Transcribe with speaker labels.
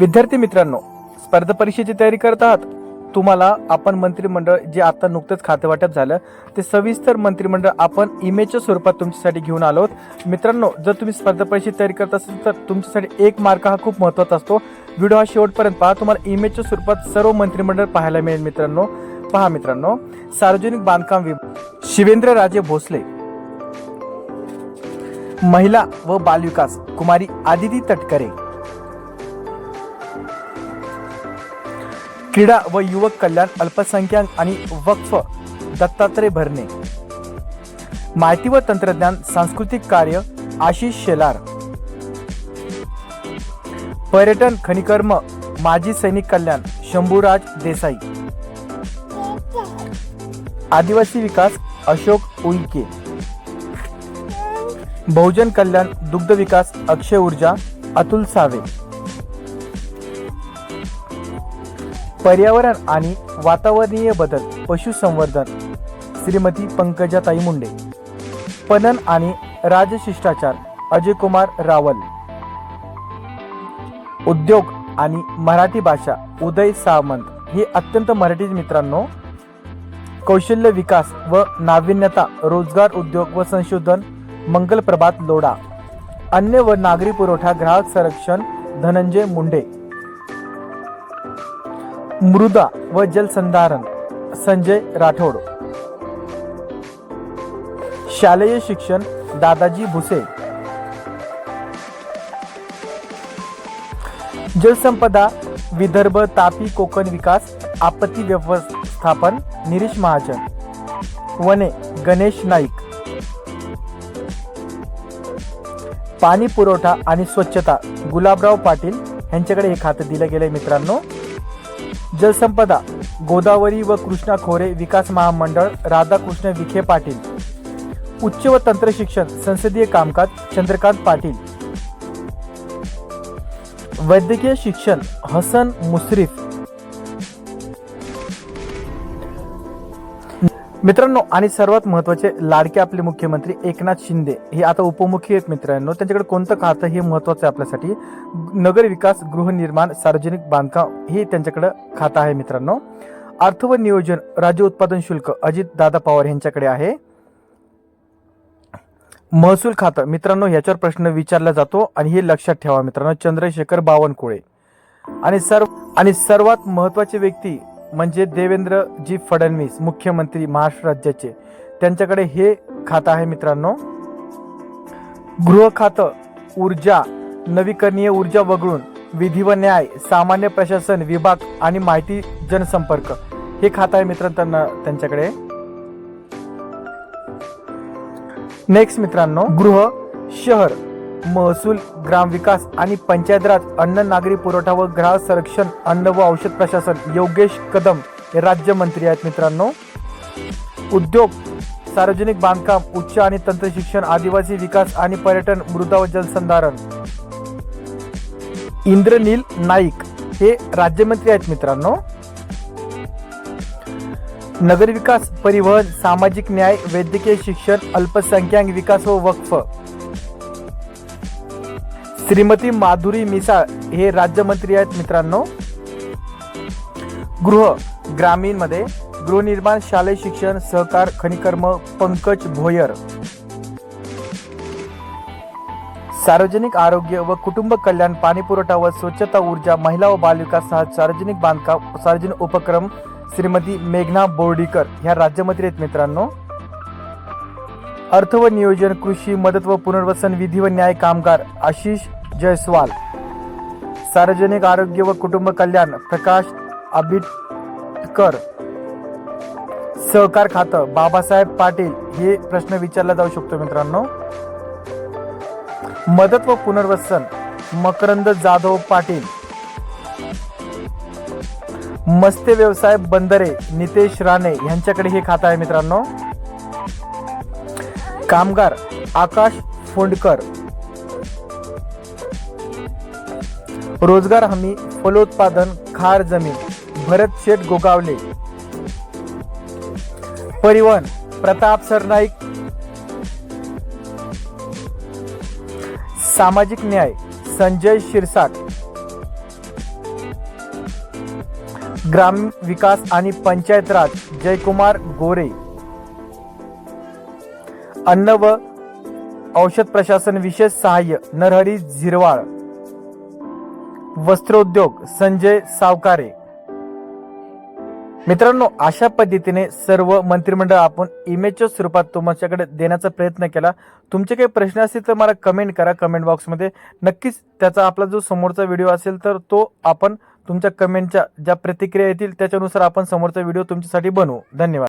Speaker 1: विद्यार्थी मित्रांनो स्पर्धा परीक्षेची तयारी करत आहात? तुम्हाला आपण मंत्रिमंडळ जे आता नुकतंच खातेवाटप झालं ते सविस्तर मंत्रिमंडळ आपण इमेजच्या स्वरूपात तुमच्यासाठी घेऊन आलो आहोत. मित्रांनो जर तुम्ही स्पर्धा परीक्षेची तयारी करत असाल तर तुमच्यासाठी एक मार्क हा खूप महत्त्वाचा असतो. व्हिडिओ हा शेवटपर्यंत पहा. तुम्हाला इमेजच्या स्वरूपात सर्व मंत्रिमंडळ पाहायला मिळेल मित्रांनो. पहा मित्रांनो सार्वजनिक बांधकाम विभाग शिवेंद्र राजे भोसले महिला व बालविकास कुमारी आदिती तटकरे क्रीडा व युवक कल्याण अल्पसंख्याक आणि वक्फ दत्तात्रय भरणे. माहिती व तंत्रज्ञान सांस्कृतिक कार्य आशिष शेलार. पर्यटन खनिकर्म माजी सैनिक कल्याण शंभूराज देसाई. आदिवासी विकास अशोक उईके. बहुजन कल्याण दुग्ध विकास अक्षय ऊर्जा अतुल सावे. पर्यावरण आणि वातावरणीय बदल पशुसंवर्धन. श्रीमती पंकजाताई मुंडे. पणन आणि राजशिष्टाचार अजय कुमार रावल. उद्योग आणि मराठी भाषा उदय सामंत. हे अत्यंत मराठी मित्रांनो कौशल्य विकास व नाविन्यता रोजगार उद्योग व संशोधन मंगल प्रभात लोढा. अन्न व नागरी पुरवठा ग्राहक संरक्षण धनंजय मुंडे. मृदा व जलसंधारण संजय राठोड. शालेय शिक्षण दादाजी भुसे. जलसंपदा विदर्भ तापी कोकण विकास आपत्ती व्यवस्थापन निरीश महाजन. वने गणेश नाईक. पाणी पुरवठा आणि स्वच्छता गुलाबराव पाटील यांच्याकडे हे खातं दिलं गेलंय मित्रांनो. जलसंपदा गोदावरी व कृष्णा खोरे विकास महामंडळ राधाकृष्ण विखे पाटील. उच्च व तंत्र शिक्षण संसदीय कामकाज चंद्रकांत पाटील. वैद्यकीय शिक्षण हसन मुश्रीफ. मित्रांनो आणि सर्वात महत्त्वाचे लाडके आपले मुख्यमंत्री एकनाथ शिंदे हे आता उपमुखी आहेत मित्रांनो. त्यांच्याकडे कोणतं खातं हे महत्वाचं आहे आपल्यासाठी? नगर विकास गृहनिर्माण सार्वजनिक बांधकाम हे त्यांच्याकडे खातं आहे मित्रांनो. अर्थ व नियोजन राज्य उत्पादन शुल्क अजित दादा पवार यांच्याकडे आहे. महसूल खातं मित्रांनो याच्यावर प्रश्न विचारला जातो आणि हे लक्षात ठेवा मित्रांनो चंद्रशेखर बावनकुळे. आणि सर्व आणि सर्वात महत्वाची व्यक्ती म्हणजे देवेंद्रजी फडणवीस मुख्यमंत्री महाराष्ट्र राज्याचे. त्यांच्याकडे हे खातं आहे मित्रांनो. गृह खातं ऊर्जा नवीकरणीय ऊर्जा वगळून विधी व न्याय सामान्य प्रशासन विभाग आणि माहिती जनसंपर्क. हे खातं आहे मित्रांनो त्यांना त्यांच्याकडे. नेक्स्ट मित्रांनो गृह शहर. महसूल ग्रामविकास आणि पंचायत राज अन्न नागरी पुरवठा व ग्राहक संरक्षण अन्न व औषध प्रशासन योगेश कदम हे राज्यमंत्री आहेत मित्रांनो. उद्योग सार्वजनिक बांधकाम उच्च आणि तंत्र शिक्षण आदिवासी विकास आणि पर्यटन मृदा व जलसंधारण. इंद्रनील नाईक हे राज्यमंत्री आहेत मित्रांनो. नगरविकास परिवहन सामाजिक न्याय वैद्यकीय शिक्षण अल्पसंख्याक विकास व वक्फ. श्रीमती माधुरी मिसाळ हे राज्यमंत्री आहेत मित्रांनो. गृह ग्रामीणमध्ये गृहनिर्माण शालेय शिक्षण सहकार खनिकर्म पंकज भोयर. सार्वजनिक आरोग्य व कुटुंब कल्याण पाणी पुरवठा व स्वच्छता ऊर्जा महिला व बालविकास सह सार्वजनिक बांधकाम सार्वजनिक उपक्रम श्रीमती मेघना बोर्डीकर ह्या राज्यमंत्री आहेत मित्रांनो. अर्थ व नियोजन कृषी मदत व पुनर्वसन विधी व न्याय कामगार आशिष जयस्वाल. सार्वजनिक आरोग्य व कुटुंब कल्याण प्रकाश आबिटकर. सहकार खातं बाबासाहेब पाटील हे प्रश्न विचारला जाऊ शकतो मित्रांनो. मदत व पुनर्वसन मकरंद जाधव पाटील. मत्स्य व्यवसाय बंदरे नितेश राणे यांच्याकडे हे खातं आहे मित्रांनो. कामगार आकाश फोंडकर. रोजगार हमी फलोत्पादन खार जमीन भरत शेठ गोगावले. परिवहन प्रताप सरनाईक. सामाजिक न्याय संजय शिरसाट. ग्राम विकास आणि पंचायत राज जयकुमार गोरे. अन्न व औषध प्रशासन विशेष सहाय्य नरहरी झिरवाळ. वस्त्रोद्योग संजय सावकारे. मित्रांनो अशा पद्धतीने सर्व मंत्रिमंडळ आपण इमेजच्या स्वरूपात तुमच्याकडे देण्याचा प्रयत्न केला. तुमचे काही प्रश्न असतील तर मला कमेंट करा कमेंट बॉक्समध्ये नक्कीच त्याचा आपला जो समोरचा व्हिडिओ असेल तर तो आपण तुमच्या कमेंटच्या ज्या प्रतिक्रिया येतील त्याच्यानुसार आपण समोरचा व्हिडिओ तुमच्यासाठी बनवू. धन्यवाद.